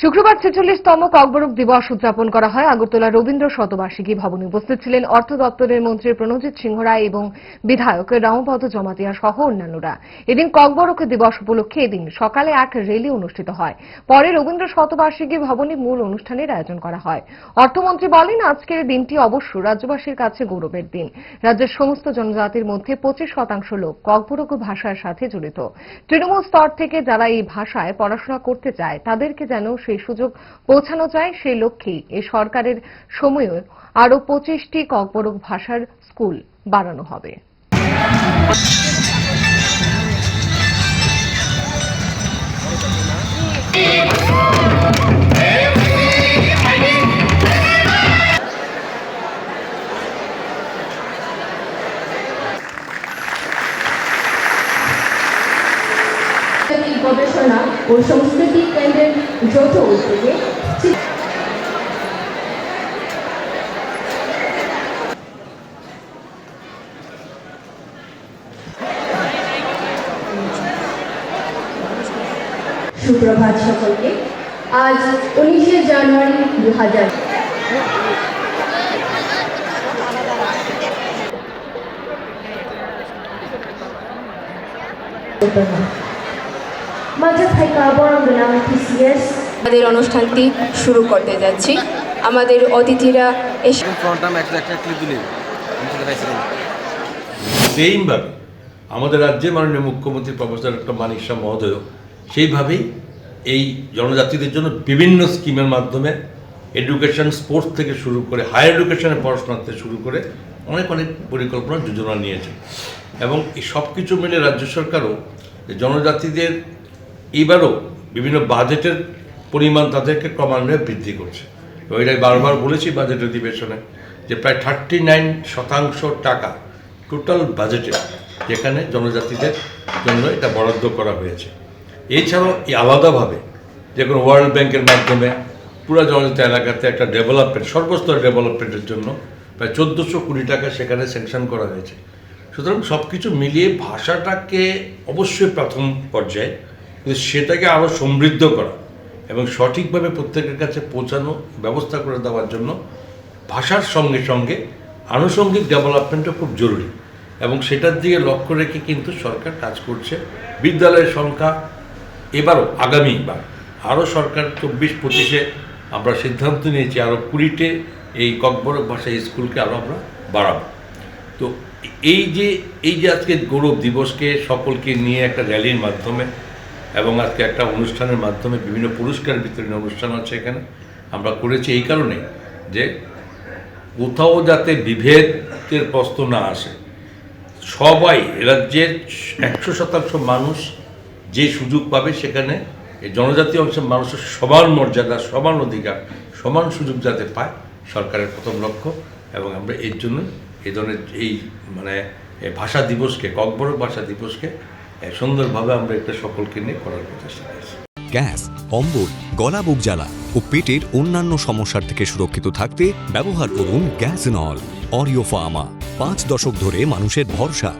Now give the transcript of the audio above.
শুক্রবার ছেচল্লিশতম ককবরক দিবস উদযাপন করা হয়। আগরতলা রবীন্দ্র শতবার্ষিকী ভবনে উপস্থিত ছিলেন অর্থ দপ্তরের মন্ত্রী প্রণজিৎ সিংহ রায় এবং বিধায়ক রামপদ জমাতিয়া সহ অন্যান্যরা। এদিন ককবরক দিবস উপলক্ষে এদিন সকালে এক র্যালি অনুষ্ঠিত হয়। পরে রবীন্দ্র শতবার্ষিকী ভবনে মূল অনুষ্ঠানের আয়োজন করা হয়। অর্থমন্ত্রী বলেন, আজকের দিনটি অবশ্য রাজ্যবাসীর কাছে গৌরবের দিন। রাজ্যের সমস্ত জনজাতির মধ্যে পঁচিশ শতাংশ লোক ককবরক ভাষার সাথে জড়িত। তৃণমূল স্তর থেকে যারা এই ভাষায় পড়াশোনা করতে চায়, তাদেরকে যেন সেই সুযোগ পৌঁছানো যায়, সেই লক্ষ্যেই এ সরকারের সময়ে আরও পঁচিশটি ককবরক ভাষার স্কুল বাড়ানো হবে। গবেষণা ও সংস্কৃতি কেন্দ্রের যৌথ উদ্যোগে সুপ্রভাত সকলকে। আজ উনিশে জানুয়ারি দু হাজার PCS আমাদের অনুষ্ঠানটি শুরু করতে যাচ্ছি। আমাদের অতিথিরা এসে সেইভাবে আমাদের রাজ্যের মাননীয় মুখ্যমন্ত্রী প্রফেসর ডক্টর মানিক শাহ মহোদয় সেইভাবেই এই জনজাতিদের জন্য বিভিন্ন স্কিমের মাধ্যমে এডুকেশন স্পোর্টস থেকে শুরু করে হায়ার এডুকেশনের পড়াশোনা থেকে শুরু করে অনেক অনেক পরিকল্পনা যোজনা নিয়েছে। এবং এই সব কিছু মিলে রাজ্য সরকারও জনজাতিদের এইবারও বিভিন্ন বাজেটের পরিমাণ তাদেরকে ক্রমান্বয়ে বৃদ্ধি করছে। এবং এটা বারবার বলেছি বাজেট অধিবেশনে যে প্রায় থার্টি নাইন শতাংশ টাকা টোটাল বাজেটে যেখানে জনজাতিদের জন্য এটা বরাদ্দ করা হয়েছে। এছাড়াও এই আলাদাভাবে যে কোনো ওয়ার্ল্ড ব্যাংকের মাধ্যমে পুরো জনজাতি এলাকাতে একটা ডেভেলপমেন্ট সর্বস্তর ডেভেলপমেন্টের জন্য প্রায় চোদ্দোশো কোটি টাকা সেখানে স্যাংশন করা হয়েছে। সুতরাং সব কিছু মিলিয়ে ভাষাটাকে অবশ্যই প্রথম পর্যায়ে কিন্তু সেটাকে আরও সমৃদ্ধ করা এবং সঠিকভাবে প্রত্যেকের কাছে পৌঁছানো ব্যবস্থা করে দেওয়ার জন্য ভাষার সঙ্গে সঙ্গে আনুষঙ্গিক ডেভেলপমেন্টও খুব জরুরি এবং সেটার দিকে লক্ষ্য রেখে কিন্তু সরকার কাজ করছে। বিদ্যালয়ের সংখ্যা এবারও আগামীবার আরও সরকার চব্বিশ পঁচিশে আমরা সিদ্ধান্ত নিয়েছি আরও কুড়িতে এই ককবরক ভাষা স্কুলকে আরও আমরা বাড়াবো। তো এই যে এই যে আজকে গৌরব দিবসকে সকলকে নিয়ে একটা র্যালির মাধ্যমে এবং আজকে একটা অনুষ্ঠানের মাধ্যমে বিভিন্ন পুরস্কার বিতরণী অনুষ্ঠান আছে এখানে। আমরা করেছি এই কারণে যে কোথাও যাতে বিভেদের প্রশ্ন না আসে। সবাই, রাজ্যের একশো শতাংশ মানুষ যে সুযোগ পাবে সেখানে এই জনজাতি অংশের মানুষের সমান মর্যাদা, সমান অধিকার, সমান সুযোগ যাতে পায় সরকারের প্রথম লক্ষ্য এবং আমরা এর জন্য এই ধরনের এই মানে ভাষা দিবসকে, ককবরক ভাষা দিবসকে সুন্দরভাবে আমরা একটা সকলকে নিয়ে করার প্রচেষ্টা করেছি। গ্যাস অম্বল গলা বুক জ্বালা ও পেটের অন্যান্য সমস্যার থেকে সুরক্ষিত থাকতে ব্যবহার করুন গ্যাস নল, অরিও ফার্মা। পাঁচ দশক ধরে মানুষের ভরসা।